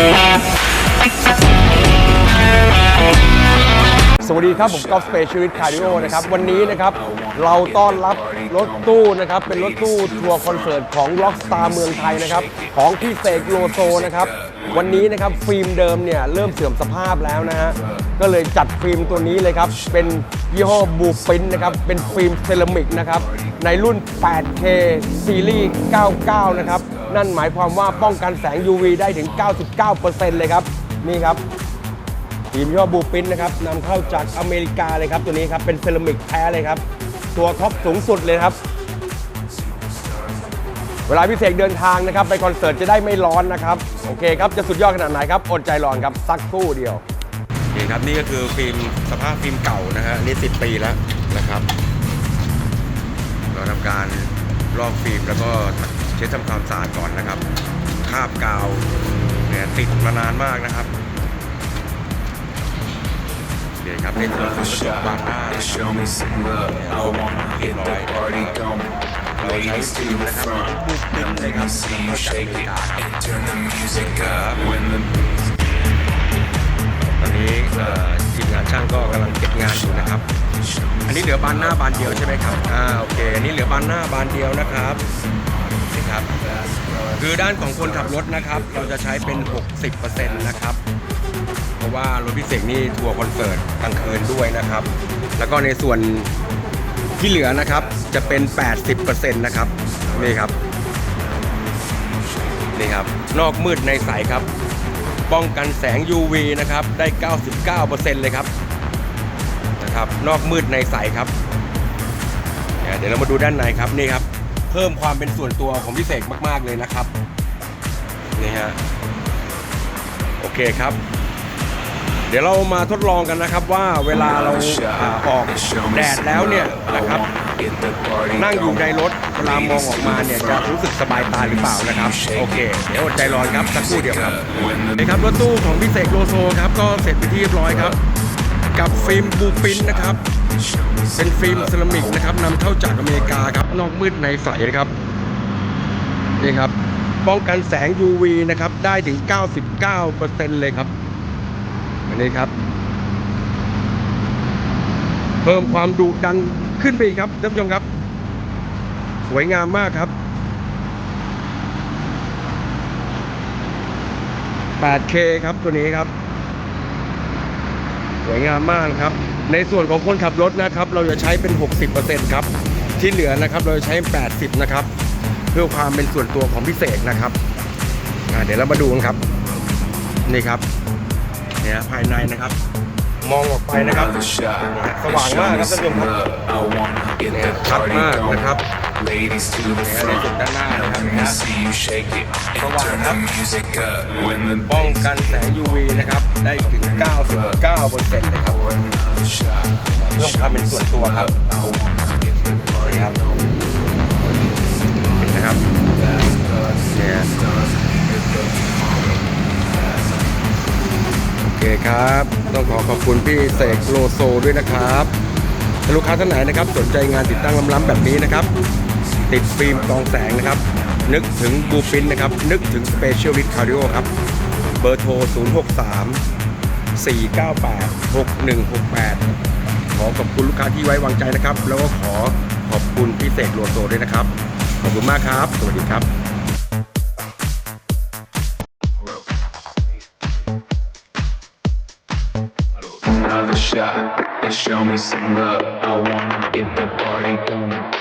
ส วัสดีครับ ผมกอล์ฟสเปเชียลิสต์คาร์ดิโอนะครับ วันนี้นะครับ เราต้อนรับรถตู้นะครับ เป็นรถตู้ทัวร์คอนเสิร์ตของ Rockstar เมืองไทยนะครับ ของพี่เสกโลโซนะครับ วันนี้นะครับฟิล์มเดิมเนี่ยเริ่มเสื่อมสภาพแล้วนะฮะ ก็เลยจัดฟิล์มตัวนี้เลยครับ เป็นยี่ห้อบูปินนะครับ เป็นฟิล์มเซรามิกนะครับ ในรุ่น 8K ซีรีส์ 99 นะครับ นั่นหมายความว่าป้องกันแสง UV ได้ถึง 99%เลยครับ นี่ครับ ทีมย่อบูปินนะครับนำเข้าจากอเมริกาเลยครับตัวนี้ครับเป็นเซรามิกแท้เลยครับ ตัวท็อปสูงสุดเลยครับ เวลาพิเศษเดินทางนะครับ ไปคอนเสิร์ตจะได้ไม่ร้อนนะครับ โอเคครับ จะสุดยอดขนาดไหนครับอดใจรอนครับสักครู่เดียวนี่ครับนี่ก็คือฟิล์มสภาพฟิล์มเก่านะฮะนี่ติดปีแล้วนะครับ เราทำการลอกฟิล์มแล้วก็เช็ดทำความสะอาดก่อนนะครับคราบกาวเนี่ยติดมานานมากนะครับ เดี๋ยวครับในส่วนของกระจกบานหน้านะครับ Show me some love. I wanna get the party going. เราใช้ Ladies ฟิ to ล์ม the นะครับ front. บูปิน Let นะครั me บ see you เข้าจากอ shake เมริ it กาครับ and turn the music up when the ตอนนี้เอ่อทีมงานช่างก็กำลังเก็บงานอยู่นะครับ อันนี้เหลือบานหน้าบานเดียวใช่ไหมครับอ่าโอเคอันนี้เหลือบานหน้าบานเดียวนะครับนี่ครับคือด้านของคนขับรถนะครับ เราจะใช้เป็น 60%นะครับ เพราะว่ารถพิเศษนี่ทัวร์คอนเสิร์ตกลางคืนด้วยนะครับ แล้วก็ในส่วนที่เหลือนะครับจะเป็น 80%นะครับนี่ครับนี่ครับ นอกมืดในใสครับ ป้องกันแสง UV นะครับได้ 99%เลยครับนะครับ นอกมืดในใสครับเนี่ยเดี๋ยวเรามาดูด้านในครับนี่ครับ เพิ่มความเป็นส่วนตัวของพิเศษมาก ๆ เลยนะครับนี่ฮะโอเคครับ เดี๋ยวเรามาทดลองกันนะครับว่าเวลาเราออกแดดแล้วเนี่ยนะครับนั่งอยู่ในรถเวลามองออกมาเนี่ยจะรู้สึกสบายตาหรือเปล่านะครับโอเค เดี๋ยวอดใจรอนครับสักครู่เดียวครับนี่ครับรถตู้ของพิเศษโลโซครับก็เสร็จไปที่เรียบร้อยครับ กับฟิล์มบูปินนะครับเป็นฟิล์มเซรามิกนะครับนำเข้าจากอเมริกาครับนอกมืดในใสนะครับนี่ครับป้องกันแสง UV นะครับได้ถึง 99%เลยครับ อันนี้ครับ เพิ่มความดุดันขึ้นไปอีกครับท่านผู้ชมครับ สวยงามมากครับ 8K ครับตัวนี้ครับ สวยงามมากครับ ในส่วนของคนขับรถนะครับ เราจะใช้เป็น 60%ครับ ที่เหลือนะครับเราจะใช้ 80 นะครับ เพื่อความเป็นส่วนตัวของพิเศษนะครับเดี๋ยวเรามาดูกันครับ นี่ครับ เนี่ยภายในนะครับ มองออกไปนะครับ another shot. สว่างมาก Show ค me รับท่านผู้ช some มครับ love. I wanna get เนี่ย the ชัด party มาก going. นะครับ Ladies to the เนี่ยใน front. จุดด้านหน้านะครับ Let นะ me ฮะ see you shake it and Come on, turn the huh? music up when the ป้อง bass กันแสง UV นะครับได้ถึง 99%เลยครับ pour another shot. เพื่อความเป็นส่วนตัวครับ I wanna get the party ครับ ครับ ต้องขอขอบคุณพี่เสกโลโซด้วยนะครับถ้าลูกค้าท่านไหนนะครับ สนใจงานติดตั้งล้ำๆแบบนี้นะครับ ติดฟิล์มกองแสงนะครับ นึกถึงบูปินนะครับ นึกถึง Specialist Cardio ครับ เบอร์โทร 063 498 6168 ขอขอบคุณลูกค้าที่ไว้วางใจนะครับ แล้วก็ขอขอบคุณพี่เสกโลโซด้วยนะครับ ขอบคุณมากครับ สวัสดีครับ show me some love. I wanna get the party going.